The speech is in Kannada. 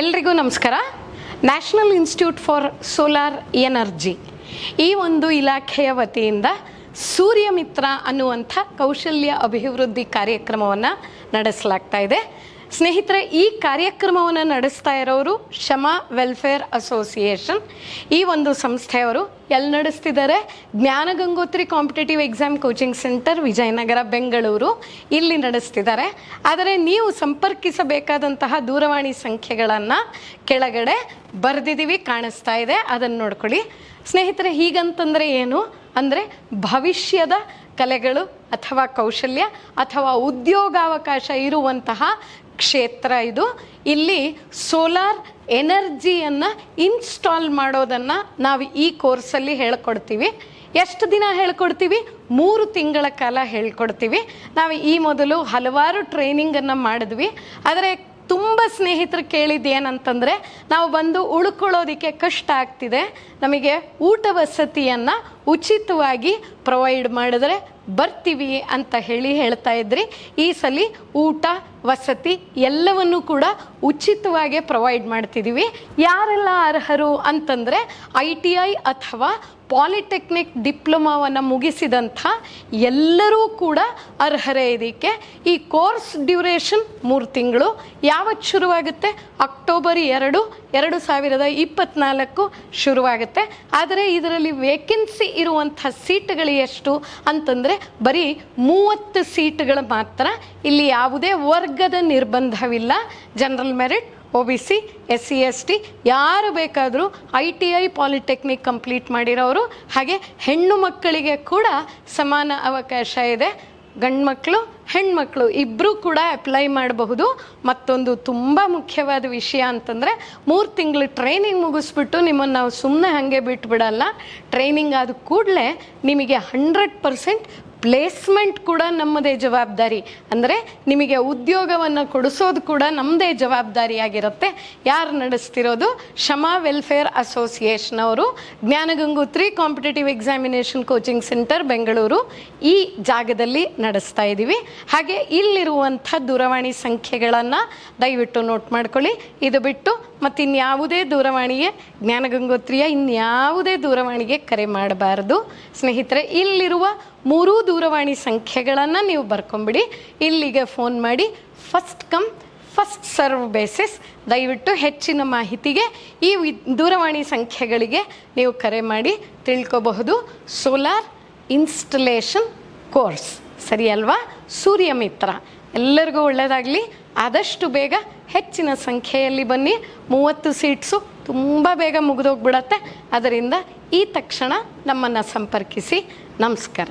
ಎಲ್ರಿಗೂ ನಮಸ್ಕಾರ. National institute for solar energy ಈ ಒಂದು ಇಲಾಖೆಯ ವತಿಯಿಂದ ಸೂರ್ಯಮಿತ್ರ ಅನ್ನುವಂಥ ಕೌಶಲ್ಯ ಅಭಿವೃದ್ಧಿ ಕಾರ್ಯಕ್ರಮವನ್ನು ನಡೆಸಲಾಗ್ತಾ ಇದೆ. ಸ್ನೇಹಿತರೆ, ಈ ಕಾರ್ಯಕ್ರಮವನ್ನು ನಡೆಸ್ತಾ ಇರೋರು ಶಮಾ ವೆಲ್ಫೇರ್ ಅಸೋಸಿಯೇಷನ್. ಈ ಒಂದು ಸಂಸ್ಥೆಯವರು ಎಲ್ಲಿ ನಡೆಸ್ತಿದ್ದಾರೆ? Jnana Gangotri competitive exam coaching centre, Vijayanagar, Bengaluru ಇಲ್ಲಿ ನಡೆಸ್ತಿದ್ದಾರೆ. ಆದರೆ ನೀವು ಸಂಪರ್ಕಿಸಬೇಕಾದಂತಹ ದೂರವಾಣಿ ಸಂಖ್ಯೆಗಳನ್ನು ಕೆಳಗಡೆ ಬರೆದಿದ್ದೀವಿ, ಕಾಣಿಸ್ತಾ ಇದೆ. ಅದನ್ನು ನೋಡ್ಕೊಳ್ಳಿ. ಸ್ನೇಹಿತರೆ, ಹೀಗಂತಂದರೆ ಏನು? ಅಂದರೆ ಭವಿಷ್ಯದ ಕಲೆಗಳು ಅಥವಾ ಕೌಶಲ್ಯ ಅಥವಾ ಉದ್ಯೋಗಾವಕಾಶ ಇರುವಂತಹ ಕ್ಷೇತ್ರ ಇದು. ಇಲ್ಲಿ ಸೋಲಾರ್ ಎನರ್ಜಿಯನ್ನು ಇನ್ಸ್ಟಾಲ್ ಮಾಡೋದನ್ನು ನಾವು ಈ ಕೋರ್ಸಲ್ಲಿ ಹೇಳ್ಕೊಡ್ತೀವಿ. ಎಷ್ಟು ದಿನ ಹೇಳ್ಕೊಡ್ತೀವಿ? ಮೂರು ತಿಂಗಳ ಕಾಲ ಹೇಳ್ಕೊಡ್ತೀವಿ. ನಾವು ಈ ಮೊದಲು ಹಲವಾರು ಟ್ರೈನಿಂಗನ್ನು ಮಾಡಿದ್ವಿ. ಆದರೆ ತುಂಬ ಸ್ನೇಹಿತರು ಕೇಳಿದ್ದು ಏನಂತಂದರೆ ನಾವು ಬಂದು ಉಳ್ಕೊಳ್ಳೋದಕ್ಕೆ ಕಷ್ಟ ಆಗ್ತಿದೆ. ನಮಗೆ ಊಟ ವಸತಿಯನ್ನು ಉಚಿತವಾಗಿ ಪ್ರೊವೈಡ್ ಮಾಡಿದ್ರೆ ಬರ್ತೀವಿ ಅಂತ ಹೇಳಿ ಹೇಳ್ತಾ ಇದ್ರಿ. ಈ ಸಲ ಊಟ, ವಸತಿ ಎಲ್ಲವನ್ನು ಕೂಡ ಉಚಿತವಾಗಿ ಪ್ರೊವೈಡ್ ಮಾಡ್ತಿದ್ದೀವಿ ಯಾರೆಲ್ಲ ಅರ್ಹರು ಅಂತಂದರೆ ಐ ಟಿ ಐ ಅಥವಾ ಪಾಲಿಟೆಕ್ನಿಕ್ ಡಿಪ್ಲೊಮಾವನ್ನು ಮುಗಿಸಿದಂಥ ಎಲ್ಲರೂ ಕೂಡ ಅರ್ಹರೇ ಇದಕ್ಕೆ ಈ ಕೋರ್ಸ್ ಡ್ಯೂರೇಷನ್ ಮೂರು ತಿಂಗಳು. ಯಾವತ್ತು ಶುರುವಾಗುತ್ತೆ? ಅಕ್ಟೋಬರ್ ಎರಡು ಎರಡು ಸಾವಿರದ ಇಪ್ಪತ್ನಾಲ್ಕು ಶುರುವಾಗುತ್ತೆ. ಆದರೆ ಇದರಲ್ಲಿ ವೇಕೆನ್ಸಿ ಇರುವಂಥ ಸೀಟ್ಗಳು ಎಷ್ಟು ಅಂತಂದರೆ ಬರೀ ಮೂವತ್ತು ಸೀಟ್ಗಳು ಮಾತ್ರ. ಇಲ್ಲಿ ಯಾವುದೇ ವರ್ಗದ ನಿರ್ಬಂಧವಿಲ್ಲ. General merit O B C, S C S T, ಯಾರು ಬೇಕಾದರೂ I T I, polytechnic complete ಮಾಡಿರೋರು, ಹಾಗೆ ಹೆಣ್ಣು ಮಕ್ಕಳಿಗೆ ಕೂಡ ಸಮಾನ ಅವಕಾಶ ಇದೆ. ಗಂಡು ಮಕ್ಕಳು ಹೆಣ್ಮಕ್ಳು ಇಬ್ಬರೂ ಕೂಡ ಅಪ್ಲೈ ಮಾಡಬಹುದು. ಮತ್ತೊಂದು ತುಂಬ ಮುಖ್ಯವಾದ ವಿಷಯ ಅಂತಂದರೆ, ಮೂರು ತಿಂಗಳು ಟ್ರೈನಿಂಗ್ ಮುಗಿಸ್ಬಿಟ್ಟು ನಿಮ್ಮನ್ನು ನಾವು ಸುಮ್ಮನೆ ಹಾಗೆ ಬಿಟ್ಬಿಡಲ್ಲ. ಟ್ರೈನಿಂಗ್ ಆದ ಕೂಡಲೇ ನಿಮಗೆ ಹಂಡ್ರೆಡ್ ಪರ್ಸೆಂಟ್ ಪ್ಲೇಸ್ಮೆಂಟ್ ಕೂಡ ನಮ್ಮದೇ ಜವಾಬ್ದಾರಿ. ಅಂದರೆ ನಿಮಗೆ ಉದ್ಯೋಗವನ್ನು ಕೊಡಿಸೋದು ಕೂಡ ನಮ್ಮದೇ ಜವಾಬ್ದಾರಿಯಾಗಿರುತ್ತೆ. ಯಾರು ನಡೆಸ್ತಿರೋದು? ಶಮಾ ವೆಲ್ಫೇರ್ ಅಸೋಸಿಯೇಷನ್ ಅವರು. Jnanagangotri competitive examination coaching centre, Bengaluru. ಈ ಜಾಗದಲ್ಲಿ ನಡೆಸ್ತಾ ಇದ್ದೀವಿ ಹಾಗೆ ಇಲ್ಲಿರುವಂಥ ದೂರವಾಣಿ ಸಂಖ್ಯೆಗಳನ್ನು ದಯವಿಟ್ಟು ನೋಟ್ ಮಾಡ್ಕೊಳ್ಳಿ. ಇದು ಬಿಟ್ಟು ಮತ್ತಿನ್ಯಾವುದೇ ದೂರವಾಣಿಗೆ ಜ್ಞಾನಗಂಗೋತ್ರಿಯ ಇನ್ಯಾವುದೇ ದೂರವಾಣಿಗೆ ಕರೆ ಮಾಡಬಾರದು. ಸ್ನೇಹಿತರೆ, ಇಲ್ಲಿರುವ ಮೂರೂ ದೂರವಾಣಿ ಸಂಖ್ಯೆಗಳನ್ನು ನೀವು ಬರ್ಕೊಂಬಿಡಿ. ಇಲ್ಲಿಗೆ ಫೋನ್ ಮಾಡಿ. First come first serve basis ದಯವಿಟ್ಟು ಹೆಚ್ಚಿನ ಮಾಹಿತಿಗೆ ಈ ದೂರವಾಣಿ ಸಂಖ್ಯೆಗಳಿಗೆ ನೀವು ಕರೆ ಮಾಡಿ ತಿಳ್ಕೊಬಹುದು. ಸೋಲಾರ್ ಇನ್ಸ್ಟಲೇಷನ್ ಕೋರ್ಸ್ ಸರಿ ಅಲ್ವಾ? ಸೂರ್ಯಮಿತ್ರ ಎಲ್ಲರಿಗೂ ಒಳ್ಳೆಯದಾಗಲಿ ಆದಷ್ಟು ಬೇಗ ಹೆಚ್ಚಿನ ಸಂಖ್ಯೆಯಲ್ಲಿ ಬನ್ನಿ. ಮೂವತ್ತು ಸೀಟ್ಸು ತುಂಬ ಬೇಗ ಮುಗಿದೋಗ್ಬಿಡತ್ತೆ. ಅದರಿಂದ ಈ ತಕ್ಷಣ ನಮ್ಮನ್ನು ಸಂಪರ್ಕಿಸಿ. ನಮಸ್ಕಾರ.